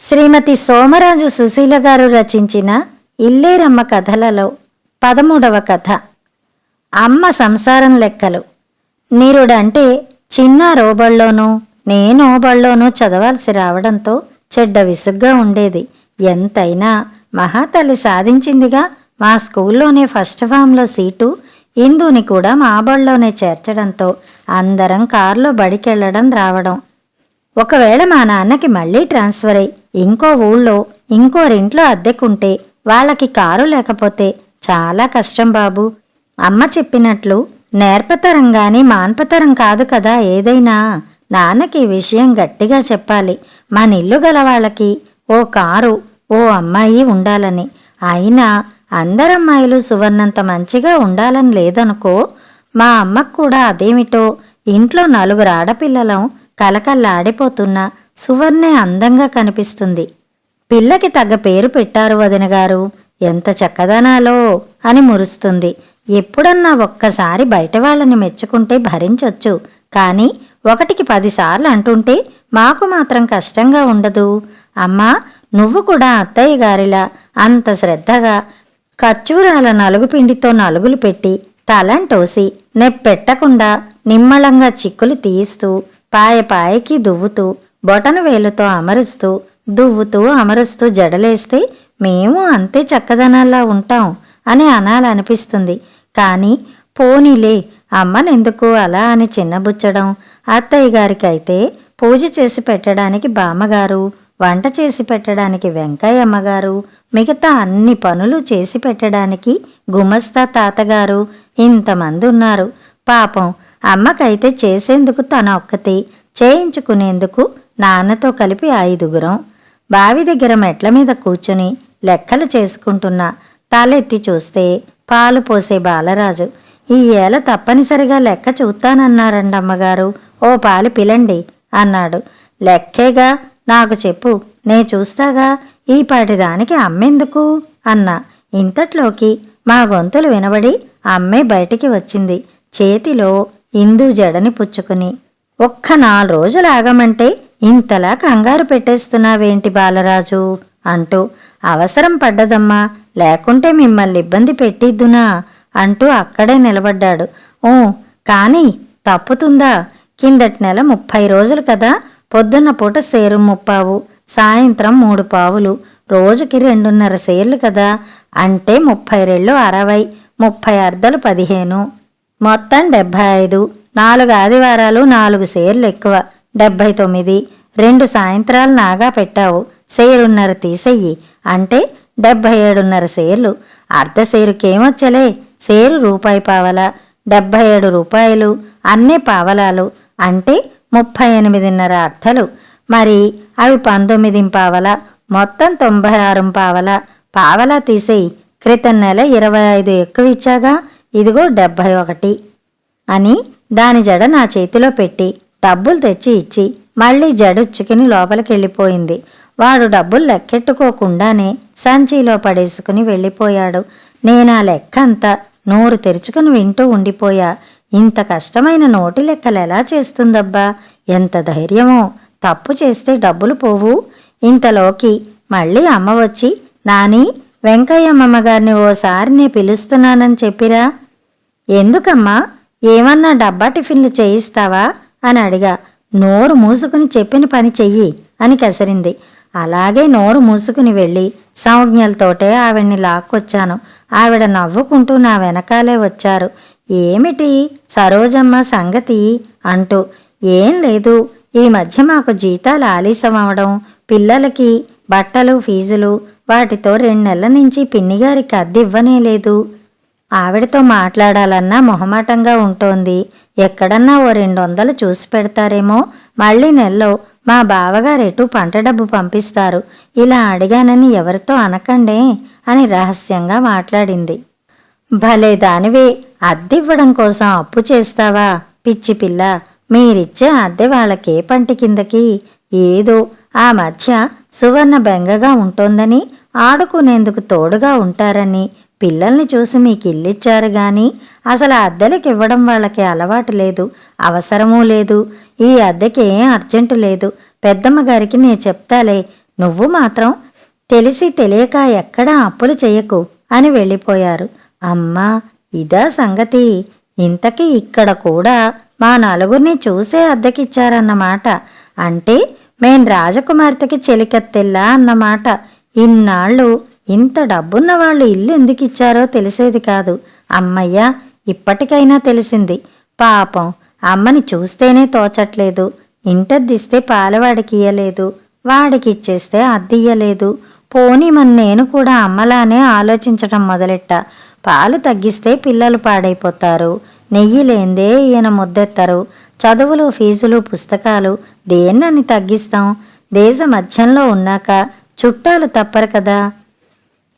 శ్రీమతి సోమరాజు సుశీల గారు రచించిన ఇల్లేరమ్మ కథలలో పదమూడవ కథ. అమ్మ సంసారం లెక్కలు. నీరుడంటే చిన్న రోబళ్ళోనూ నేను ఓబళ్ళోనూ చదవాల్సి రావడంతో చెడ్డ విసుగ్గా ఉండేది. ఎంతైనా మహాతల్లి సాధించిందిగా మా స్కూల్లోనే ఫస్ట్ ఫామ్లో సీటు ఇందుని కూడా మా బళ్ళోనే చేర్చడంతో అందరం కారులో బడికెళ్ళడం రావడం. ఒకవేళ మా నాన్నకి మళ్ళీ ట్రాన్స్ఫర్ అయి ఇంకో ఊళ్ళో ఇంకోరింట్లో అద్దెకుంటే వాళ్ళకి కారు లేకపోతే చాలా కష్టం బాబు. అమ్మ చెప్పినట్లు నేర్పతరం గాని మాన్పతరం కాదు కదా ఏదైనా. నాన్నకి విషయం గట్టిగా చెప్పాలి. మన ఇల్లు గల వాళ్ళకి ఓ కారు ఓ అమ్మాయి ఉండాలని. అయినా అందరమ్మాయిలు సువర్ణంత మంచిగా ఉండాలని లేదనుకో మా అమ్మకు కూడా అదేమిటో ఇంట్లో నలుగురు ఆడపిల్లలం కలకల్లాడిపోతున్నా. సువర్ణే అందంగా కనిపిస్తుంది. పిల్లకి తగ్గ పేరు పెట్టారు వదినగారు ఎంత చక్కదనాలో అని మురుస్తుంది. ఎప్పుడన్నా ఒక్కసారి బయట వాళ్ళని మెచ్చుకుంటే భరించొచ్చు. కానీ ఒకటికి పదిసార్లు అంటుంటే మాకు మాత్రం కష్టంగా ఉండదు. అమ్మా నువ్వు కూడా అత్తయ్య గారిలా అంత శ్రద్ధగా ఖర్చూరాల నలుగు పిండితో నలుగులు పెట్టి తలంటోసి నెప్పెట్టకుండా నిమ్మళంగా చిక్కులు తీస్తూ పాయ పాయకి దువ్వుతూ బొటన వేలుతో అమరుస్తూ దువ్వుతూ అమరుస్తూ జడలేస్తే మేము అంతే చక్కదనాల్లా ఉంటాం అని అనాలనిపిస్తుంది. కానీ పోనీలే అమ్మనెందుకు అలా అని చిన్నబుచ్చడం? అత్తయ్య గారికైతే పూజ చేసి పెట్టడానికి బామ్మగారు వంట చేసి పెట్టడానికి వెంకయ్యమ్మ గారు మిగతా అన్ని పనులు చేసి పెట్టడానికి గుమస్తా తాతగారు ఇంతమంది ఉన్నారు పాపం అమ్మకైతే చేసేందుకు తన ఒక్కతే చేయించుకునేందుకు నాన్నతో కలిపి ఐదుగురం బావి దగ్గర మెట్ల మీద కూర్చుని లెక్కలు చేసుకుంటున్నా తలెత్తి చూస్తే పాలు పోసే బాలరాజు ఈ ఏల తప్పనిసరిగా లెక్క చూస్తానన్నారండమ్మగారు ఓ పాలు పిలండి అన్నాడు. లెక్కేగా? నాకు చెప్పు. నే చూస్తాగా? ఈ దానికి అమ్మెందుకు? అన్నా. ఇంతట్లోకి మా గొంతులు వినబడి అమ్మే బయటికి వచ్చింది. చేతిలో ఇందు జడని పుచ్చుకుని ఒక్క నాలుగు రోజులు ఆగమంటే ఇంతలా కంగారు పెట్టేస్తున్నావేంటి బాలరాజు? అంటూ అవసరం పడ్డదమ్మా లేకుంటే మిమ్మల్ని ఇబ్బంది పెట్టిద్దునా? అంటూ అక్కడే నిలబడ్డాడు. ఊ కానీ తప్పుతుందా? కిందటి నెల ముప్పై రోజులు కదా? పొద్దున్న పూట సేరు ముప్పావు సాయంత్రం మూడు పావులు రోజుకి రెండున్నర సేర్లు కదా? అంటే ముప్పై రెళ్ళు అరవై ముప్పై అర్ధలు పదిహేను. మొత్తం డెబ్భై ఐదు నాలుగు ఆదివారాలు నాలుగు సేర్లు ఎక్కువ. డెబ్భై తొమ్మిది. రెండు సాయంత్రాలు నాగా పెట్టావు. సేరున్నర తీసెయ్యి. అంటే డెబ్భై ఏడున్నర సేర్లు. అర్ధ సేరుకేమొచ్చలే సేరు రూపాయి పావల. డెబ్భై ఏడు రూపాయలు. అన్నీ పావలాలు. అంటే ముప్పై ఎనిమిదిన్నర అర్థలు. మరి అవి పంతొమ్మిది పావల. మొత్తం తొంభై ఆరు పావల. పావలా తీసేయి క్రితం నెల ఇరవై ఐదు ఎక్కువ ఇచ్చాగా. ఇదిగో డెబ్భై ఒకటి. అని దాని జడ నా చేతిలో పెట్టి. డబ్బులు తెచ్చి ఇచ్చి మళ్ళీ జడుచ్చుకుని లోపలికి వెళ్ళిపోయింది వాడు డబ్బులు లెక్కెట్టుకోకుండానే సంచిలో పడేసుకుని వెళ్ళిపోయాడు. నేనా లెక్క అంతా నోరు తెరుచుకుని వింటూ ఉండిపోయా. ఇంత కష్టమైన నోటి లెక్కలు ఎలా చేస్తుందబ్బా? ఎంత ధైర్యమో! తప్పు చేస్తే డబ్బులు పోవు. ఇంతలోకి మళ్ళీ అమ్మ వచ్చి నాని వెంకయ్యమ్మమ్మ గారిని ఓసారి నే పిలుస్తున్నానని చెప్పిరా. ఎందుకమ్మా? ఏమన్నా డబ్బా టిఫిన్లు చేయిస్తావా? అని అడిగా. నోరు మూసుకుని చెప్పిన పని చెయ్యి అని కసిరింది. అలాగే నోరు మూసుకుని వెళ్ళి సంజ్ఞలతోటే ఆవిడ్ని లాక్కొచ్చాను. ఆవిడ నవ్వుకుంటూ నా వెనకాలే వచ్చారు. ఏమిటి? సరోజమ్మ సంగతి? అంటూ. ఏం లేదు. ఈ మధ్య మాకు జీతాలు ఆలస్యం అవడం పిల్లలకి బట్టలు ఫీజులు వాటితో రెండు నెలల నుంచి పిన్నిగారికి అద్దె ఇవ్వనే లేదు. ఆవిడతో మాట్లాడాలన్నా మొహమాటంగా ఉంటోంది. ఎక్కడన్నా ఓ రెండు వందలు చూసి పెడతారేమో. మళ్ళీ నెలలో మా బావగారు ఎటు పంట డబ్బు పంపిస్తారు. ఇలా అడిగానని ఎవరితో అనకండే అని రహస్యంగా మాట్లాడింది. భలే దానివే అద్దెవ్వడం కోసం అప్పు చేస్తావా? పిచ్చి పిల్ల మీరిచ్చే అద్దె వాళ్ళకే పంటి కిందకి. ఏదో ఆ మధ్య సువర్ణ బెంగగా ఉంటోందని ఆడుకునేందుకు తోడుగా ఉంటారని పిల్లల్ని చూసి మీకు ఇల్లిచ్చారు గాని అసలు అద్దెలకు ఇవ్వడం వాళ్ళకి అలవాటు లేదు అవసరమూ లేదు. ఈ అద్దెకి ఏం అర్జెంటు లేదు. పెద్దమ్మ గారికి నే చెప్తాలే నువ్వు మాత్రం తెలిసి తెలియక ఎక్కడా అప్పులు చెయ్యకు అని వెళ్ళిపోయారు. అమ్మా ఇదా సంగతి. ఇంతకీ ఇక్కడ కూడా మా నలుగురిని చూసే అద్దెకిచ్చారన్నమాట. అంటే మేం రాజకుమార్తెకి చెలికత్తెల్లా అన్నమాట. ఇన్నాళ్ళు ఇంత డబ్బున్న వాళ్ళు ఇల్లు ఎందుకు ఇచ్చారో తెలిసేది కాదు. అమ్మయ్య ఇప్పటికైనా తెలిసింది. పాపం అమ్మని చూస్తేనే తోచట్లేదు. ఇంటద్దిస్తే పాలవాడికి ఇయ్యలేదు. వాడికి ఇచ్చేస్తే అద్దియ్యలేదు పోనీ మన నేను కూడా అమ్మలానే ఆలోచించటం మొదలెట్ట. పాలు తగ్గిస్తే పిల్లలు పాడైపోతారు. నెయ్యి లేందే ఈయన ముద్దెత్తరు. చదువులు ఫీజులు పుస్తకాలు దేన్నని తగ్గిస్తాం? దేశ మధ్యంలో ఉన్నాక చుట్టాలు తప్పరు కదా.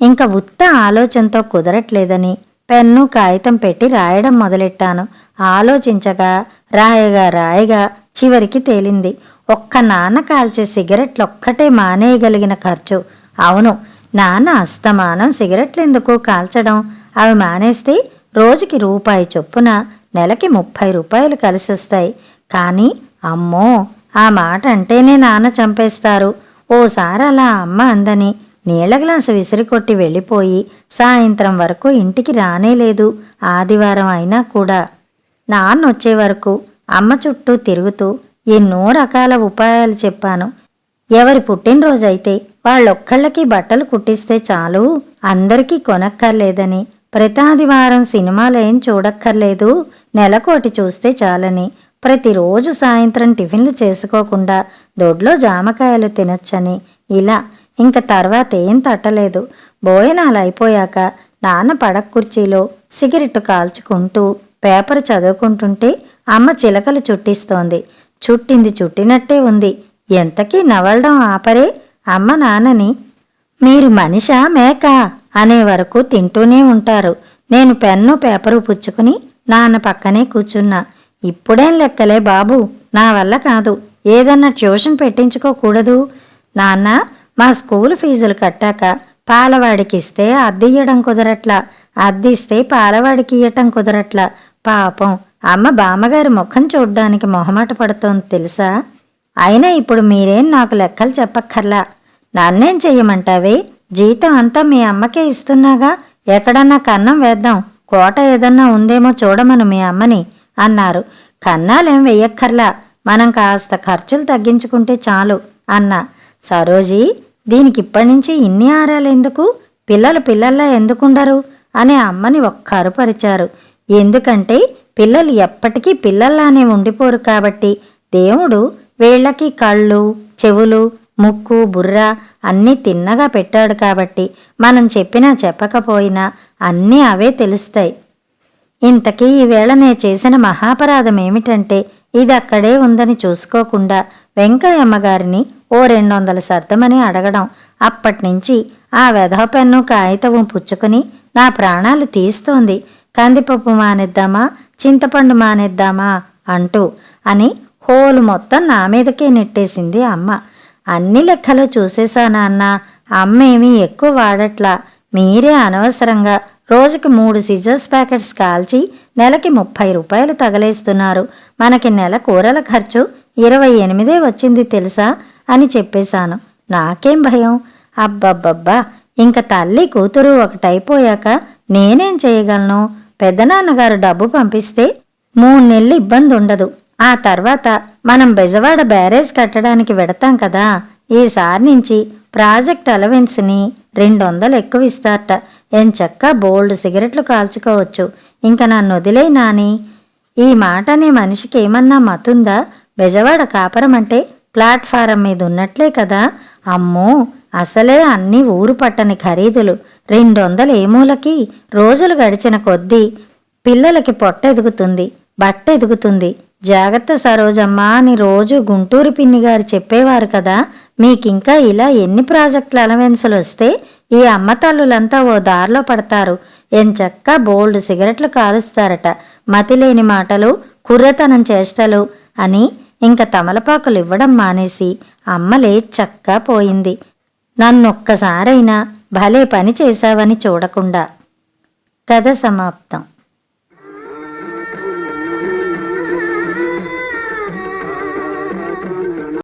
ఇంకా ఉత్త ఆలోచనతో కుదరట్లేదని పెన్ను కాగితం పెట్టి రాయడం మొదలెట్టాను. ఆలోచించగా రాయగా రాయగా చివరికి తేలింది. ఒక్క నాన్న కాల్చే సిగరెట్లు ఒక్కటే మానేయగలిగిన ఖర్చు. అవును నాన్న అస్తమానం సిగరెట్లు ఎందుకు కాల్చడం? అవి మానేస్తే రోజుకి రూపాయి చొప్పున నెలకి ముప్పై రూపాయలు కలిసొస్తాయి. కానీ అమ్మో ఆ మాట అంటేనే నాన్న చంపేస్తారు. ఓసారి అలా అమ్మ అందని నీళ్ళ గ్లాసు విసిరికొట్టి వెళ్ళిపోయి సాయంత్రం వరకు ఇంటికి రానేలేదు ఆదివారం అయినా కూడా. నాన్న వచ్చే వరకు అమ్మ చుట్టూ తిరుగుతూ ఎన్నో రకాల ఉపాయాలు చెప్పాను. ఎవరి పుట్టినరోజైతే వాళ్ళొక్కళ్ళకి బట్టలు కుట్టిస్తే చాలు. అందరికీ కొనక్కర్లేదని. ప్రతాదివారం సినిమాలేం చూడక్కర్లేదు. నెలకోటి చూస్తే చాలని. ప్రతిరోజు సాయంత్రం టిఫిన్లు చేసుకోకుండా దొడ్లో జామకాయలు తినొచ్చని. ఇలా ఇంక తర్వాత ఏం తట్టలేదు. భోజనాలు అయిపోయాక నాన్న పడక కుర్చీలో సిగరెట్టు కాల్చుకుంటూ పేపర్ చదువుకుంటుంటే అమ్మ చిలకలు చుట్టిస్తోంది. చుట్టింది చుట్టినట్టే ఉంది. ఎంతకీ నవలడం ఆపరే? అమ్మ నాన్నని మీరు మనిషా మేక? అనే వరకు తింటూనే ఉంటారు. నేను పెన్ను పేపరు పుచ్చుకుని నాన్న పక్కనే కూర్చున్నా. ఇప్పుడేం లెక్కలే బాబు? నా వల్ల కాదు. ఏదన్నా ట్యూషన్ పెట్టించుకోకూడదు? నాన్న మా స్కూల్ ఫీజులు కట్టాక పాలవాడికి ఇస్తే అద్దెయ్యడం కుదరట్లా. అద్దిస్తే పాలవాడికి ఇయ్యటం కుదరట్లా. పాపం అమ్మ బామ్మగారి ముఖం చూడ్డానికి మొహమాట పడుతోంది తెలుసా? అయినా ఇప్పుడు మీరేం నాకు లెక్కలు చెప్పక్కర్లా. నన్నేం చెయ్యమంటావే? జీతం అంతా మీ అమ్మకే ఇస్తున్నాగా? ఎక్కడన్నా కన్నం వేద్దాం. కోట ఏదన్నా ఉందేమో చూడమను మీ అమ్మని అన్నారు. కన్నాలేం వెయ్యక్కర్లా. మనం కాస్త ఖర్చులు తగ్గించుకుంటే చాలు అన్నా. సరోజీ దీనికి ఇప్పటి నుంచి ఇన్ని ఆరాలెందుకు పిల్లలు పిల్లల్లా ఎందుకుండరు? అని అమ్మని ఒక్క అరుపరిచారు ఎందుకంటే పిల్లలు ఎప్పటికీ పిల్లల్లానే ఉండిపోరు కాబట్టి దేవుడు వీళ్ళకి కళ్ళు చెవులు ముక్కు బుర్ర అన్నీ తిన్నగా పెట్టాడు కాబట్టి మనం చెప్పినా చెప్పకపోయినా అన్నీ అవే తెలుస్తాయి. ఇంతకీ ఈవేళ నే చేసిన మహాపరాధం ఏమిటంటే ఇది అక్కడే ఉందని చూసుకోకుండా వెంకయ్యమ్మ గారిని ఓ రెండు వందల సర్దమని అడగడం. అప్పటినుంచి ఆ వెధవ పెన్ను కాగితము పుచ్చుకుని నా ప్రాణాలు తీస్తోంది. కందిపప్పు మానేద్దామా? చింతపండు మానేద్దామా? అంటూ అని హోలు మొత్తం నా మీదకే నెట్టేసింది అమ్మ. అన్ని లెక్కలు చూసేశానా అన్న అమ్మ ఏమీ ఎక్కువ వాడట్లా. మీరే అనవసరంగా రోజుకి మూడు సిజర్స్ ప్యాకెట్స్ కాల్చి నెలకి ముప్పై రూపాయలు తగలేస్తున్నారు. మనకి నెల కూరల ఖర్చు ఇరవై ఎనిమిదే వచ్చింది తెలుసా? అని చెప్పేశాను. నాకేం భయం? అబ్బబ్బబ్బా! ఇంక తల్లి కూతురు ఒకటైపోయాక నేనేం చేయగలను? పెద్దనాన్నగారు డబ్బు పంపిస్తే మూడు నెలలు ఇబ్బంది ఉండదు ఆ తర్వాత మనం బెజవాడ బ్యారేజ్ కట్టడానికి వెడతాం కదా? ఈసారి నుంచి ప్రాజెక్ట్ అలవెన్స్ని రెండు వందలు ఎక్కువ ఇస్తారట ఎంచక్క బోల్డ్ సిగరెట్లు కాల్చుకోవచ్చు. ఇంక నన్ను వదిలే నాని. ఈ మాట అనే మనిషికి ఏమన్నా మతుందా? బెజవాడ కాపరం అంటే ప్లాట్ఫారం మీద ఉన్నట్లే కదా? అమ్మో! అసలే అన్ని ఊరు పట్టని ఖరీదులు. రెండు వందలు ఏమూలకి రోజులు గడిచిన కొద్దీ పిల్లలకి పొట్ట ఎదుగుతుంది బట్ట ఎదుగుతుంది జాగ్రత్త సరోజమ్మ అని రోజు గుంటూరు పిన్ని గారు చెప్పేవారు కదా? మీకింకా ఇలా ఎన్ని ప్రాజెక్టుల అలవెన్సులు వస్తే ఈ అమ్మ తల్లులంతా ఓ దారిలో పడతారు. ఎంచక్క బోల్డ్ సిగరెట్లు కాలుస్తారట. మతిలేని మాటలు కుర్రతనం చేష్టలు అని ఇంక తమలపాకులు ఇవ్వడం మానేసి అమ్మలే చక్కా పోయింది. నన్నొక్కసారైనా భలే పని చేశావని చూడకుండా. కథ సమాప్తం.